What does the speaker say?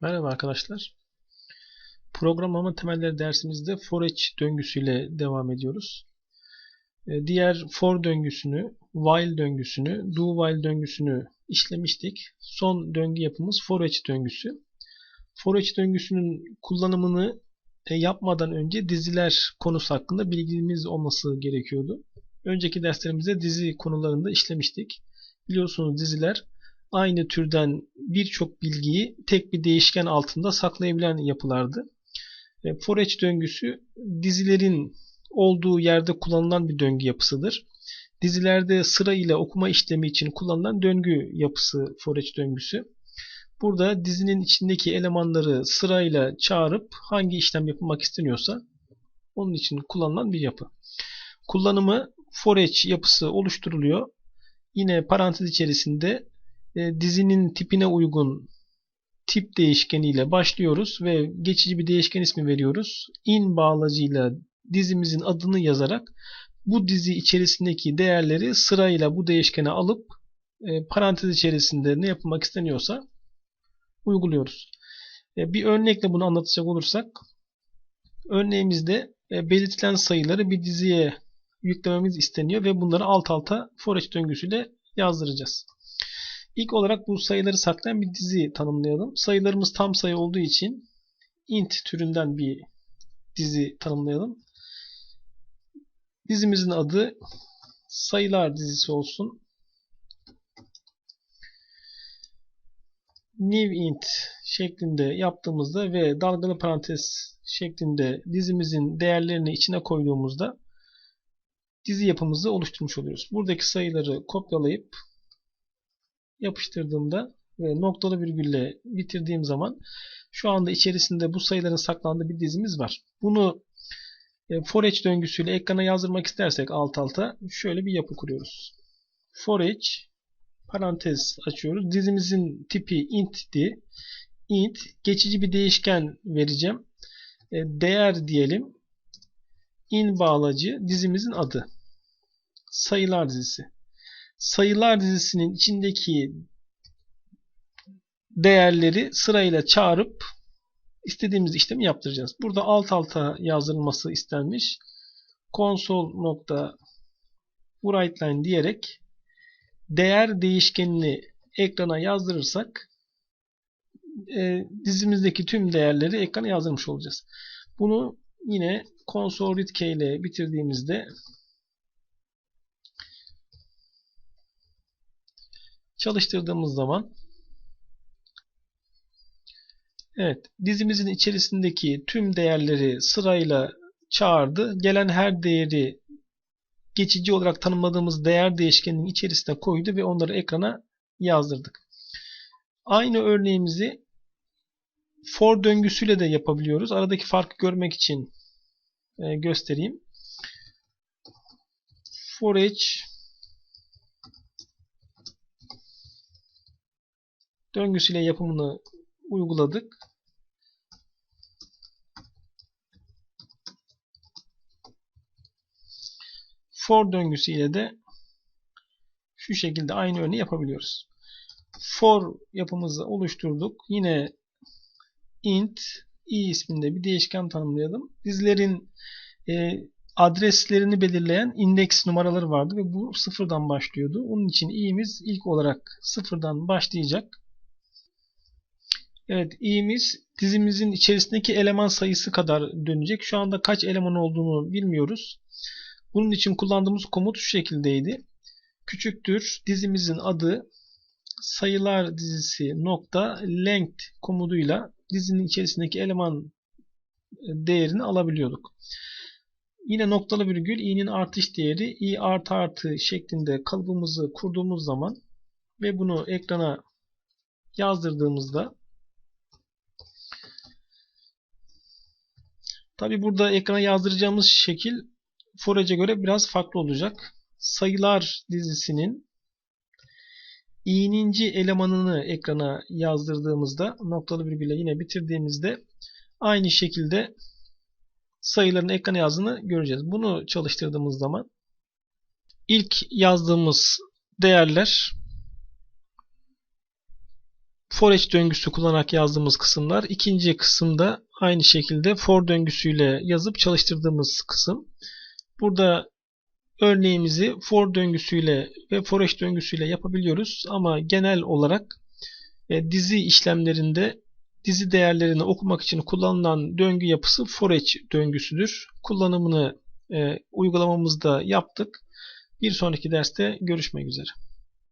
Merhaba arkadaşlar. Programlama temelleri dersimizde for each döngüsüyle devam ediyoruz. Ee, diğer for döngüsünü, while döngüsünü, do while döngüsünü işlemiştik. Son döngü yapımız for each döngüsü. For each döngüsünün kullanımını e, yapmadan önce diziler konusu hakkında bilgimiz olması gerekiyordu. Önceki derslerimizde dizi konularında işlemiştik. Biliyorsunuz diziler aynı türden birçok bilgiyi tek bir değişken altında saklayabilen yapılardı. E, for each döngüsü dizilerin olduğu yerde kullanılan bir döngü yapısıdır. Dizilerde sıra ile okuma işlemi için kullanılan döngü yapısı for each döngüsü. Burada dizinin içindeki elemanları sırayla çağırıp hangi işlem yapılmak isteniyorsa onun için kullanılan bir yapı. Kullanımı for each yapısı oluşturuluyor. Yine parantez içerisinde e, dizinin tipine uygun tip değişkeniyle başlıyoruz ve geçici bir değişken ismi veriyoruz. In bağlacıyla dizimizin adını yazarak bu dizi içerisindeki değerleri sırayla bu değişkene alıp e, parantez içerisinde ne yapılmak isteniyorsa uyguluyoruz. E, bir örnekle bunu anlatacak olursak örneğimizde belirtilen sayıları bir diziye yüklememiz isteniyor ve bunları alt alta for döngüsüyle yazdıracağız. İlk olarak bu sayıları saklayan bir dizi tanımlayalım. Sayılarımız tam sayı olduğu için int türünden bir dizi tanımlayalım. Dizimizin adı sayılar dizisi olsun. New int şeklinde yaptığımızda ve dalgalı parantez şeklinde dizimizin değerlerini içine koyduğumuzda dizi yapımızı oluşturmuş oluyoruz. Buradaki sayıları kopyalayıp yapıştırdığımda ve noktalı virgülle bitirdiğim zaman şu anda içerisinde bu sayıların saklandığı bir dizimiz var. Bunu e, for each döngüsüyle ekrana yazdırmak istersek alt alta şöyle bir yapı kuruyoruz. For each parantez açıyoruz. Dizimizin tipi int'ti. int geçici bir değişken vereceğim. E, değer diyelim. in bağlacı dizimizin adı. Sayılar dizisi sayılar dizisinin içindeki değerleri sırayla çağırıp istediğimiz işlemi yaptıracağız. Burada alt alta yazdırılması istenmiş. Console writeLine diyerek değer değişkenini ekrana yazdırırsak e, dizimizdeki tüm değerleri ekrana yazdırmış olacağız. Bunu yine console read ile bitirdiğimizde çalıştırdığımız zaman Evet, dizimizin içerisindeki tüm değerleri sırayla çağırdı. Gelen her değeri geçici olarak tanımladığımız değer değişkeninin içerisine koydu ve onları ekrana yazdırdık. Aynı örneğimizi for döngüsüyle de yapabiliyoruz. Aradaki farkı görmek için e, göstereyim. For each döngüsüyle yapımını uyguladık. For döngüsüyle de şu şekilde aynı örneği yapabiliyoruz. For yapımızı oluşturduk. Yine int i isminde bir değişken tanımlayalım. Bizlerin e, adreslerini belirleyen indeks numaraları vardı ve bu sıfırdan başlıyordu. Onun için i'miz ilk olarak sıfırdan başlayacak. Evet i'miz dizimizin içerisindeki eleman sayısı kadar dönecek. Şu anda kaç eleman olduğunu bilmiyoruz. Bunun için kullandığımız komut şu şekildeydi. Küçüktür dizimizin adı sayılar dizisi nokta length komutuyla dizinin içerisindeki eleman değerini alabiliyorduk. Yine noktalı virgül i'nin artış değeri i artı artı şeklinde kalıbımızı kurduğumuz zaman ve bunu ekrana yazdırdığımızda Tabi burada ekrana yazdıracağımız şekil Forage'e göre biraz farklı olacak. Sayılar dizisinin i'ninci elemanını ekrana yazdırdığımızda noktalı virgülle yine bitirdiğimizde aynı şekilde sayıların ekrana yazdığını göreceğiz. Bunu çalıştırdığımız zaman ilk yazdığımız değerler for döngüsü kullanarak yazdığımız kısımlar. İkinci kısımda aynı şekilde for döngüsüyle yazıp çalıştırdığımız kısım. Burada örneğimizi for döngüsüyle ve for each döngüsüyle yapabiliyoruz ama genel olarak e, dizi işlemlerinde dizi değerlerini okumak için kullanılan döngü yapısı for each döngüsüdür. Kullanımını e, uygulamamızda yaptık. Bir sonraki derste görüşmek üzere.